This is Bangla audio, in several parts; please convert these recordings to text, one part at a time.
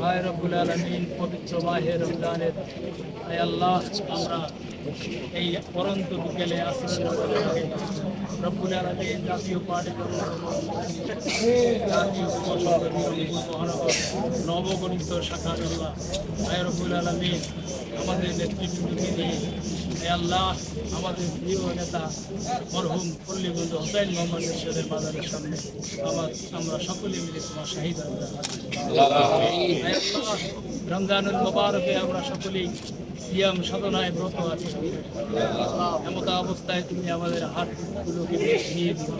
ভাই রব্বুল আলমিন পবিত্র মাহে রমজানের আল্লাহ আমরা এই পরন্ত বিকেলে আসলে জাতীয় জাতীয় নবগঠিত শাখা আল্লাহ আয় আমাদের নিয়ে আল্লাহ আমাদের প্রিয় নেতা মরহুম পল্লীবন্ধু হোসাইন মোহাম্মদ ঈশ্বরের বাজারের সামনে আমার আমরা সকলে মিলে তোমার শাহিদ রমজানুল মোবারকে আমরা সকলেই সিয়াম সাধনায় ব্রত আছে। এমত অবস্থায় তুমি আমাদের হাতগুলোকে নিয়ে দিও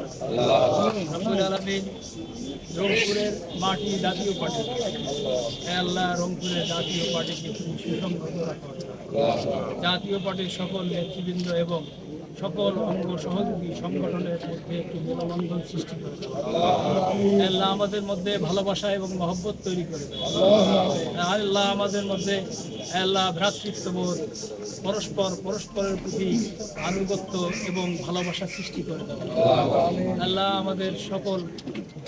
রংপুরের মাটি জাতীয় পার্টি আল্লাহ, রংপুরের জাতীয় পার্টিকে তুমি সুসংগত জাতীয় পার্টির সকল নেতৃবৃন্দ এবং সকল অঙ্গ সহযোগী সংগঠনের মধ্যে একটি মেলবন্ধন সৃষ্টি করে আল্লাহ আমাদের মধ্যে ভালোবাসা এবং মহব্বত তৈরি করে আল্লাহ আমাদের মধ্যে আল্লাহ ভ্রাতৃত্ববোধ, পরস্পর, পরস্পরের প্রতি আনুগত্য এবং ভালোবাসা সৃষ্টি করে হে আল্লাহ আমাদের সকল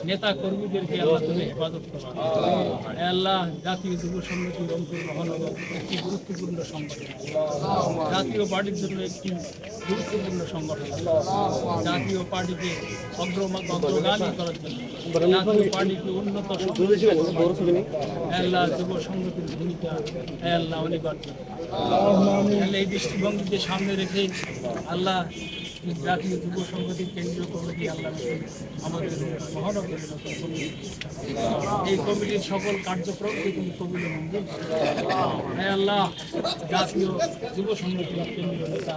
নেতা কর্মীদেরকে আল্লাহ তুমি হেফাজত করো আল্লাহ জাতীয় যুব সংগঠন রংপুর মহানগর একটি গুরুত্বপূর্ণ সংগঠন। জাতীয় পার্টির জন্য একটি গুরুত্বপূর্ণ সংগঠন। জাতীয় পার্টিকে অগ্রগামী করার জন্য। পার্টিকে আল্লাহ যুব ভূমিকা আল্লাহ অনিবার্য আল্লাহ এই দৃষ্টিভঙ্গিকে সামনে রেখে আল্লাহ, জাতীয় যুব সংগঠন কেন্দ্রীয় কমিটি আল্লাহ আমাদের এই কমিটির সকল কার্যক্রমকে তুমি কমিটি মঞ্জুর আল্লাহ জাতীয় যুব সংগঠন কেন্দ্রীয় নেতা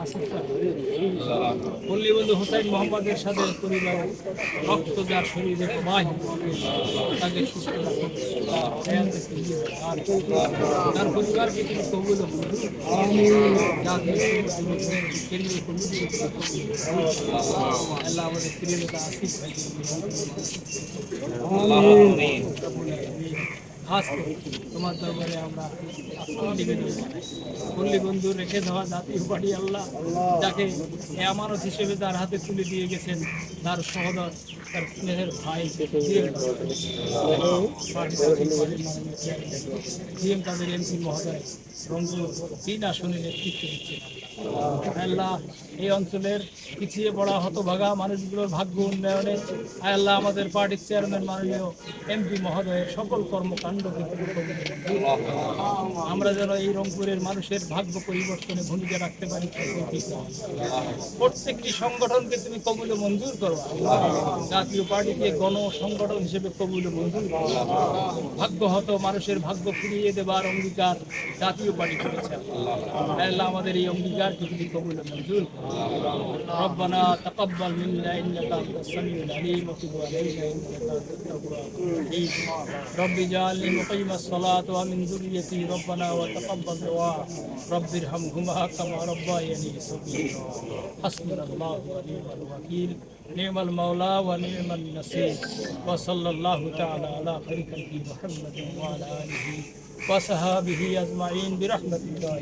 আসিফ পল্লীবন্ধু হোসেন মোহাম্মদের সাথে পরিবার রক্ত যার শরীরে প্রবাহিত তাকে সুস্থ তার পরিবারকে তিনি কবুল আল্লাহ আমাদের প্রিয় নেতা আসিফ ভাইকে করে তোমার দরবারে আমরা নিবেদন বন্ধু রেখে দেওয়া জাতীয় পার্টি আল্লাহ, যাকে আমানত হিসেবে তার হাতে তুলে দিয়ে গেছেন, তার সহদর, তার স্নেহের ভাই জিএম তাদের এমপি মহোদয় রংপুর তিন আসনে নেতৃত্ব দিচ্ছেন। আল্লাহ, এই অঞ্চলের পিছিয়ে পড়া হতভাগা মানুষগুলোর ভাগ্য উন্নয়নে আল্লাহ আমাদের পার্টির চেয়ারম্যান, মাননীয় এমপি মহোদয়ের সকল কর্মকাণ্ডকে তুমি কবুল করো। আমরা যেন এই রংপুরের মানুষের ভাগ্য পরিবর্তনে ভূমিকা রাখতে পারি তৌফিক দাও। প্রত্যেকটি সংগঠনকে তুমি কবুল ও মঞ্জুর করো জাতীয় পার্টিকে গণ সংগঠন হিসেবে কবুল ও মঞ্জুর করো ভাগ্যহত মানুষের ভাগ্য ফিরিয়ে দেবার অঙ্গীকার জাতীয় পার্টি করেছে আল্লাহ আমাদের এই অঙ্গীকারকে তুমি কবুল ও মঞ্জুর করো ربنا تقبل منا انك انت السميع العليم وتب علينا انك انت التواب الرحيم رب اجعلني مقيم الصلاة ومن ذريتي ربنا وتقبل دعاء. رب ارحمهما كما ربياني صغيرا. حسبنا الله ونعم الوكيل. نعم المولى ونعم النصير. وصلى الله تعالى على خير خلقه محمد وعلى آله وصحابه أجمعين برحمة الله.